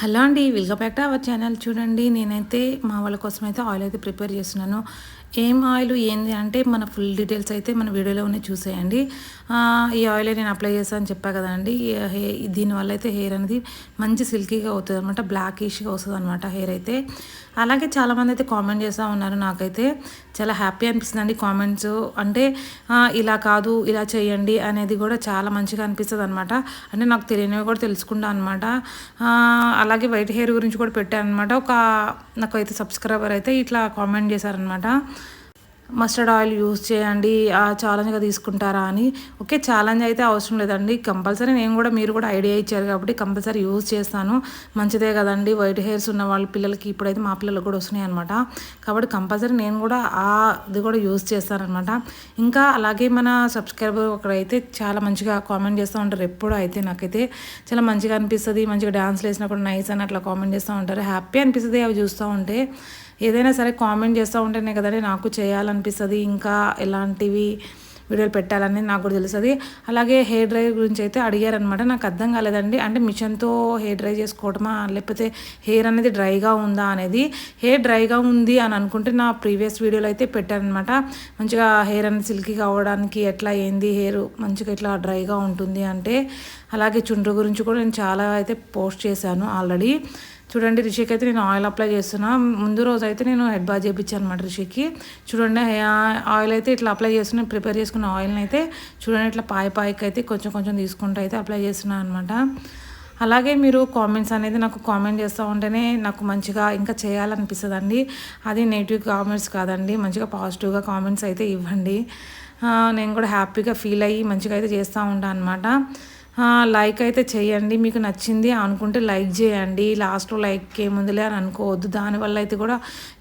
Hello అండి welcome back to our channel. చూడండి నేనైతే మా వాళ్ళ కోసం అయితే ఆయిల్ అయితే ప్రిపేర్ చేస్తున్నాను. ఏం ఆయిల్ ఏంది అంటే మన ఫుల్ డీటెయిల్స్ అయితే మన వీడియోలోనే చూసేయండి. ఈ ఆయిల్ నేను అప్లై చేస్తాను చెప్పా కదండి. హే దీనివల్ల అయితే హెయిర్ అనేది మంచి సిల్కీగా అవుతుంది అనమాట బ్లాకిష్గా వస్తుంది అనమాట హెయిర్ అయితే. అలాగే చాలామంది అయితే కామెంట్ చేస్తూ ఉన్నారు నాకైతే. చాలా హ్యాపీ అనిపిస్తుంది అండి కామెంట్స్. అంటే ఇలా కాదు ఇలా చేయండి అనేది కూడా చాలా మంచిగా అనిపిస్తుంది అనమాట అంటే నాకు తెలియనివి కూడా తెలుసుకుంటా అనమాట అలాగే వైట్ హెయిర్ గురించి కూడా పెట్టాను అనమాట ఒక నాకైతే సబ్స్క్రైబర్ అయితే ఇట్లా కామెంట్ చేశారనమాట మస్టర్డ్ ఆయిల్ యూస్ చేయండి ఆ ఛాలెంజ్గా తీసుకుంటారా అని. ఓకే ఛాలెంజ్ అయితే అవసరం లేదండి. కంపల్సరీ నేను కూడా మీరు కూడా ఐడియా ఇచ్చారు కాబట్టి కంపల్సరీ యూజ్ చేస్తాను. మంచిదే కదండి. వైట్ హెయిర్స్ ఉన్న వాళ్ళ పిల్లలకి ఇప్పుడైతే మా పిల్లలకు కూడా వస్తున్నాయి అనమాట కాబట్టి కంపల్సరీ నేను కూడా ఆ ఇది కూడా యూజ్ చేస్తానమాట ఇంకా అలాగే మన సబ్స్క్రైబర్ ఒకడైతే చాలా మంచిగా కామెంట్ చేస్తూ ఉంటారు. ఎప్పుడు అయితే నాకైతే చాలా మంచిగా అనిపిస్తుంది. మంచిగా డ్యాన్స్ వేసినప్పుడు నైస్ అని అట్లా కామెంట్ చేస్తూ ఉంటారు. హ్యాపీ అనిపిస్తుంది అవి చూస్తూ ఉంటే. ఏదైనా సరే కామెంట్ చేస్తూ ఉంటేనే కదండి నాకు చేయాలనిపిస్తుంది ఇంకా ఎలాంటివి వీడియోలు పెట్టాలని నాకు కూడా తెలుస్తుంది. అలాగే హెయిర్ డ్రైవ్ గురించి అయితే అడిగారనమాట నాకు అర్థం కాలేదండి. అంటే మిషన్తో హెయిర్ డ్రై చేసుకోవటమా లేకపోతే హెయిర్ అనేది డ్రైగా ఉందా అనేది. హెయిర్ డ్రైగా ఉంది అని అనుకుంటే నా ప్రీవియస్ వీడియోలో అయితే పెట్టానమాట మంచిగా హెయిర్ అనేది సిల్కీ కావడానికి ఎట్లా ఏంది హెయిర్ మంచిగా ఇట్లా డ్రైగా ఉంటుంది అంటే అలాగే చుండ్రు గురించి కూడా నేను చాలా అయితే పోస్ట్ చేశాను ఆల్రెడీ. చూడండి రిషికి అయితే నేను ఆయిల్ అప్లై చేస్తున్నా. ముందు రోజు అయితే నేను హెడ్ బాత్ చేయించాను అనమాట రిషికి. చూడండి ఆయిల్ అయితే ఇట్లా అప్లై చేస్తున్నా ప్రిపేర్ చేసుకున్న ఆయిల్ని అయితే చూడండి ఇట్లా పాయ పాయకి అయితే కొంచెం కొంచెం తీసుకుంటూ అయితే అప్లై చేస్తున్నాను అనమాట అలాగే మీరు కామెంట్స్ అనేది నాకు కామెంట్ చేస్తూ ఉంటేనే నాకు మంచిగా ఇంకా చేయాలనిపిస్తుంది అండి అది నెగిటివ్ కామెంట్స్ కాదండి మంచిగా పాజిటివ్గా కామెంట్స్ అయితే ఇవ్వండి. నేను కూడా హ్యాపీగా ఫీల్ అయ్యి మంచిగా అయితే చేస్తూ ఉంటాను అనమాట లైక్ అయితే చేయండి మీకు నచ్చింది అనుకుంటే లైక్ చేయండి లాస్ట్లో లైక్ ఏముందిలే అని అనుకోవద్దు. దానివల్ల అయితే కూడా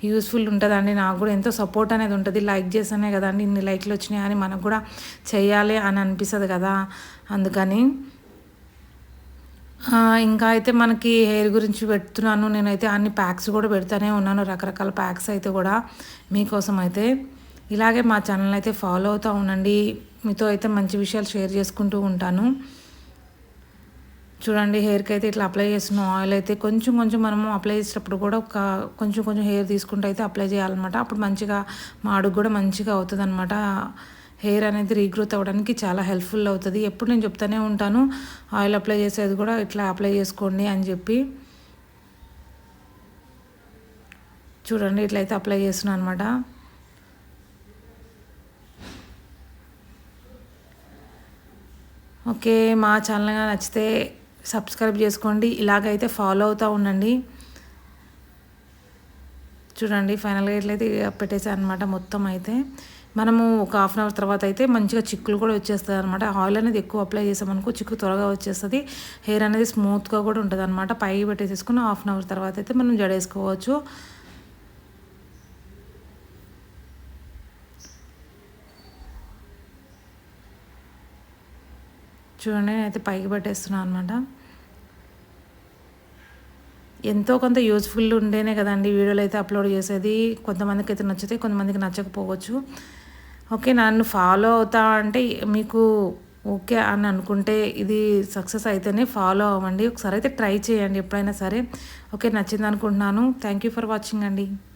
యూస్ఫుల్ ఉంటుందండి. నాకు కూడా ఎంతో సపోర్ట్ అనేది ఉంటుంది. లైక్ చేస్తేనే కదండి ఇన్ని లైక్లు వచ్చినాయి అని మనకు కూడా చేయాలి అని అనిపిస్తుంది కదా. అందుకని ఇంకా అయితే మనకి హెయిర్ గురించి పెడుతున్నాను. నేనైతే అన్ని ప్యాక్స్ కూడా పెడతానే ఉన్నాను. రకరకాల ప్యాక్స్ అయితే కూడా మీకోసం అయితే. ఇలాగే మా ఛానల్ అయితే ఫాలో అవుతూ ఉండండి. మీతో అయితే మంచి విషయాలు షేర్ చేసుకుంటూ ఉంటాను. చూడండి హెయిర్కి అయితే ఇట్లా అప్లై చేస్తున్నాం ఆయిల్ అయితే కొంచెం కొంచెం మనము అప్లై చేసేటప్పుడు కూడా ఒక కొంచెం కొంచెం హెయిర్ తీసుకుంటే అయితే అప్లై చేయాలన్నమాట. అప్పుడు మంచిగా మా అడుగు కూడా మంచిగా అవుతుంది అనమాట హెయిర్ అనేది రీగ్రోత్ అవ్వడానికి చాలా హెల్ప్ఫుల్ అవుతుంది. ఎప్పుడు నేను చెప్తానే ఉంటాను ఆయిల్ అప్లై చేసేది కూడా ఇట్లా అప్లై చేసుకోండి అని చెప్పి. చూడండి ఇట్లయితే అప్లై చేస్తున్నాను అనమాట ఓకే మా ఛానల్ నచ్చితే సబ్స్క్రైబ్ చేసుకోండి. ఇలాగైతే ఫాలో అవుతూ ఉండండి. చూడండి ఫైనల్గా ఎట్లయితే పెట్టేసాను అనమాట మొత్తం అయితే. మనము ఒక హాఫ్ అన్ అవర్ తర్వాత అయితే మంచిగా చిక్కులు కూడా వచ్చేస్తుంది అనమాట ఆయిల్ అనేది ఎక్కువ అప్లై చేసామనుకో చిక్కు త్వరగా వచ్చేస్తుంది. హెయిర్ అనేది స్మూత్గా కూడా ఉంటుంది అనమాట పైకి పెట్టేసేసుకుని హాఫ్ అన్ అవర్ తర్వాత అయితే మనం జడేసుకోవచ్చు. చూడండి నేనైతే పైకి పట్టేస్తున్నాను అనమాట ఎంతో కొంత యూజ్ఫుల్ ఉండేనే కదండి వీడియోలు అయితే అప్లోడ్ చేసేది. కొంతమందికి అయితే నచ్చితే కొంతమందికి నచ్చకపోవచ్చు. ఓకే నన్ను ఫాలో అవుతా అంటే మీకు ఓకే అని అనుకుంటే ఇది సక్సెస్ అయితేనే ఫాలో అవ్వండి. ఒకసారి అయితే ట్రై చేయండి ఎప్పుడైనా సరే. ఓకే నచ్చింది అనుకుంటున్నాను. థ్యాంక్ యూ ఫర్ వాచింగ్ అండి.